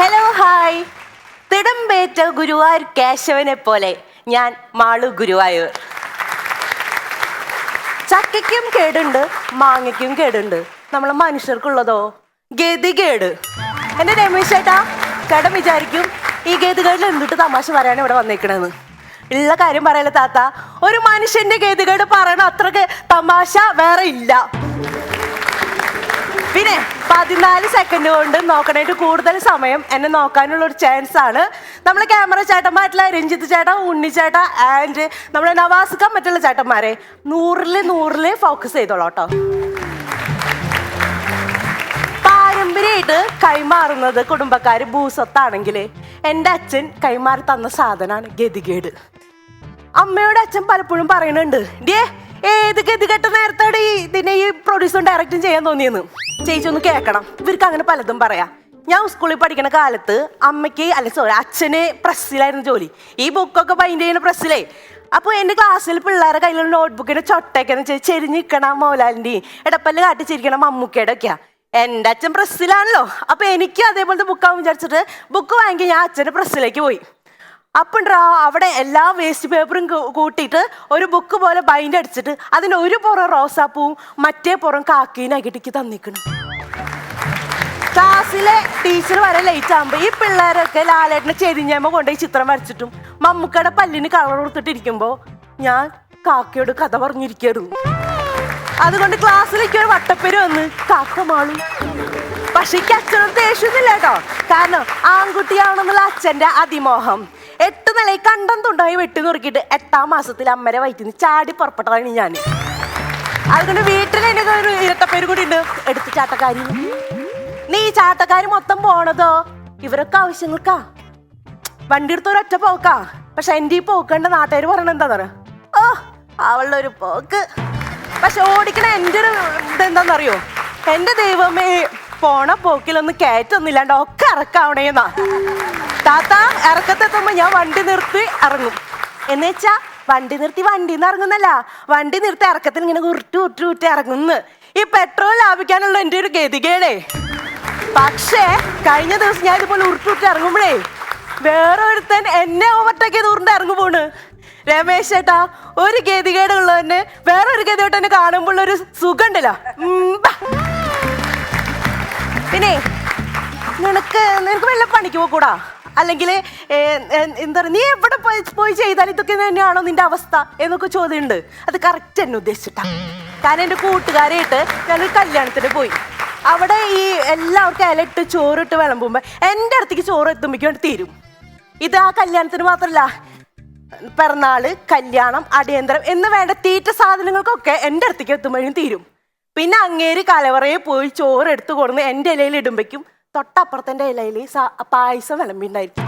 Hello hi തിടമ്പേറ്റ ഗുരുവായൂർ കേശവനെ പോലെ ഞാൻ മാളു ഗുരുവായൂർ. ചക്കയ്ക്കും കേടുണ്ട് മാങ്ങയ്ക്കും കേടുണ്ട്. നമ്മളെ മനുഷ്യർക്കുള്ളതോ? ഗതികേട്. എന്റെ രമേശ് ചേട്ടാ ചേട്ടൻ വിചാരിക്കും ഈ ഗതികേടിൽ എന്തിട്ട് തമാശ പറയാൻ ഇവിടെ വന്നേക്കണെന്ന്. ഉള്ള കാര്യം പറയല്ലേ താത്ത? ഒരു മനുഷ്യന്റെ ഗതികേട് പറയണ അത്രയ്ക്ക് തമാശ വേറെ ഇല്ല. പിന്നെ പതിനാല് സെക്കൻഡ് കൊണ്ട് നോക്കണേറ്റ് കൂടുതൽ സമയം എന്നെ നോക്കാനുള്ള ഒരു ചാൻസ് ആണ്. നമ്മളെ ക്യാമറ ചേട്ടന്മാരായിട്ടുള്ള രഞ്ജിത്ത് ചേട്ടൻ ഉണ്ണിച്ചേട്ട ആൻഡ് നമ്മളെ നവാസുക്ക മറ്റുള്ള ചേട്ടന്മാരെ നൂറിൽ നൂറിൽ ഫോക്കസ് ചെയ്തോളൂ കേട്ടോ. പാരമ്പര്യമായിട്ട് കൈമാറുന്നത് കുടുംബക്കാര് ഭൂസ്വത്താണെങ്കിൽ എന്റെ അച്ഛൻ കൈമാറി തന്ന സാധനമാണ് ഗതികേട്. അമ്മയുടെ അച്ഛൻ പലപ്പോഴും പറയുന്നുണ്ട് ഡേ ഏത് ഗതികെട്ട നേരത്തോടെ ഇതിനെ ഈ പ്രൊഡ്യൂസറും ഡയറക്റ്റും ചെയ്യാൻ തോന്നിയെന്ന്? ചേച്ചി ഒന്ന് കേൾക്കണം. ഇവർക്ക് അങ്ങനെ പലതും പറയാം. ഞാൻ സ്കൂളിൽ പഠിക്കുന്ന കാലത്ത് അമ്മയ്ക്ക് അല്ല സോറി അച്ഛന് പ്രസ്സിലായിരുന്നു ജോലി. ഈ ബുക്കൊക്കെ ബൈൻഡ് ചെയ്യുന്ന പ്രസ്സിലേ. അപ്പോൾ എന്റെ ക്ലാസ്സിൽ പിള്ളേരുടെ കയ്യിലുള്ള നോട്ട്ബുക്കിന്റെ ചൊട്ടയ്ക്കെന്ന് വെച്ചാൽ ചെരിഞ്ഞിക്കണ മോലാലിന്റെ ഇടപ്പല്ല് കാട്ടിച്ചിരിക്കണ മമ്മൂക്കയുടെ ഒക്കെയാ എന്റെ അച്ഛൻ പ്രസ്സിലാണല്ലോ. അപ്പൊ എനിക്ക് അതേപോലത്തെ ബുക്കാവും വിചാരിച്ചിട്ട് ബുക്ക് വാങ്ങി ഞാൻ അച്ഛന്റെ പ്രസ്സിലേക്ക് പോയി. അപ്പണ്ടാ അവിടെ എല്ലാ വേസ്റ്റ് പേപ്പറും കൂട്ടിയിട്ട് ഒരു ബുക്ക് പോലെ ബൈൻഡ് അടിച്ചിട്ട് അതിന് ഒരു പുറം റോസാപ്പൂവും മറ്റേ പുറം കാക്കീനാക്കിട്ട് തന്നിക്കണം. ക്ലാസ്സിലെ ടീച്ചർ വരെ ലേറ്റ് ആകുമ്പോ ഈ പിള്ളേരൊക്കെ ലാലേട്ടനെ ചെരിഞ്ഞമ്മ കൊണ്ടുപോയി ചിത്രം വരച്ചിട്ടും മമ്മൂക്കയുടെ പല്ലിന് കളർ കൊടുത്തിട്ടിരിക്കുമ്പോ ഞാൻ കാക്കയോട് കഥ പറഞ്ഞിരിക്കായിരുന്നു അതുകൊണ്ട് ക്ലാസ്സിലേക്ക് ഒരു വട്ടപ്പേര് വന്ന് കാക്ക മാളും പക്ഷെ എനിക്ക് അച്ഛനോട് ദേഷ്യമൊന്നുമില്ല കേട്ടോ. കാരണം ആൺകുട്ടിയാണെന്നുള്ള അച്ഛന്റെ അതിമോഹം. എട്ട് നിലയിൽ കണ്ടം തുണ്ടായി വെട്ടി നുറുക്കിയിട്ട് എട്ടാം മാസത്തിൽ അമ്മരെ വയറ്റിന്ന് ചാടി പുറപ്പെട്ടതാണ് ഞാൻ അതുകൊണ്ട് വീട്ടിൽ എനിക്ക് ഒരു ഇരട്ടപ്പേര് കൂടി ഉണ്ട്. എടുത്ത് ചാട്ടക്കാരി നീ ചാട്ടക്കാരി മൊത്തം പോണതോ? ഇവരൊക്കെ ആവശ്യങ്ങൾക്കാ. വണ്ടി എടുത്ത് ഒരൊറ്റ പോക്കാ. പക്ഷെ എന്റെ ഈ പോക്കണ്ട നാട്ടുകാർ പറയണ എന്താ പറയാ ഓ അവളുടെ ഒരു പോക്ക്. പക്ഷെ ഓടിക്കണ എന്റെ ഒരു ഇതെന്താന്നറിയോ എന്റെ ദൈവമേ പോണ പോക്കിലൊന്നും കയറ്റൊന്നുമില്ലാണ്ട് ഒക്കെ ഇറക്കാവണേന്നാ താത്ത ഇറക്കത്തെത്തുമ്പോ ഞാൻ വണ്ടി നിർത്തി ഇറങ്ങും. എന്ന് വെച്ചാ വണ്ടി നിർത്തി വണ്ടിയിൽ നിന്ന് ഇറങ്ങുന്നല്ല. വണ്ടി നിർത്തി ഇറക്കത്തിൽ ഇങ്ങനെ ഉരുട്ടി ഉരുട്ടി ഉരുട്ടി ഇറങ്ങുന്നു. ഈ പെട്രോൾ ലാഭിക്കാനുള്ള എന്റെ ഒരു ഗതികേടേ. പക്ഷേ കഴിഞ്ഞ ദിവസം ഞാൻ ഇതുപോലെ ഉരുട്ടുരുട്ടി ഇറങ്ങുമ്പോഴേ വേറൊരുത്തൻ എന്നെ ഓവർടേക്ക് ചെയ്ത് ഉരുണ്ട് ഇറങ്ങു പോണ്. രമേശ് ചേട്ടാ ഒരു ഗതികേട് ഉള്ളതന്നെ വേറെ ഒരു ഗതികേട്ട് എന്നെ കാണുമ്പോൾ ഒരു സുഖം ഉണ്ടല്ലോ പിന്നെ നിനക്ക് നിനക്ക് വല്ല പണിക്ക് പോക്കൂടാ? അല്ലെങ്കിൽ എന്താ പറയുക നീ എവിടെ പോയി പോയി ചെയ്താൽ ഇതൊക്കെ തന്നെയാണോ നിന്റെ അവസ്ഥ എന്നൊക്കെ ചോദ്യമുണ്ട്. അത് കറക്റ്റ് എന്നെ ഉദ്ദേശിച്ചിട്ടാണ് കാരണം എന്റെ കൂട്ടുകാരായിട്ട് ഞാനൊരു കല്യാണത്തിന് പോയി. അവിടെ ഈ എല്ലാവർക്കും ഇലട്ട് ചോറിട്ട് വിളമ്പുമ്പോൾ എന്റെ അടുത്തേക്ക് ചോറ് എത്തുമ്പോഴേക്കും തീരും. ഇത് ആ കല്യാണത്തിന് മാത്രമല്ല പിറന്നാൾ കല്യാണം അടിയന്തരം എന്ന് വേണ്ട തീറ്റ സാധനങ്ങൾക്കൊക്കെ എന്റെ അടുത്തേക്ക് എത്തുമ്പോഴും തീരും. പിന്നെ അങ്ങേര് കലവറയെ പോയി ചോറ് എടുത്തു കൊടുന്ന് എന്റെ ഇലയിൽ ഇടുമ്പോഴേക്കും തൊട്ടപ്പുറത്തെ ഇലയിൽ പായസം വിളമ്പിണ്ടായിരിക്കും.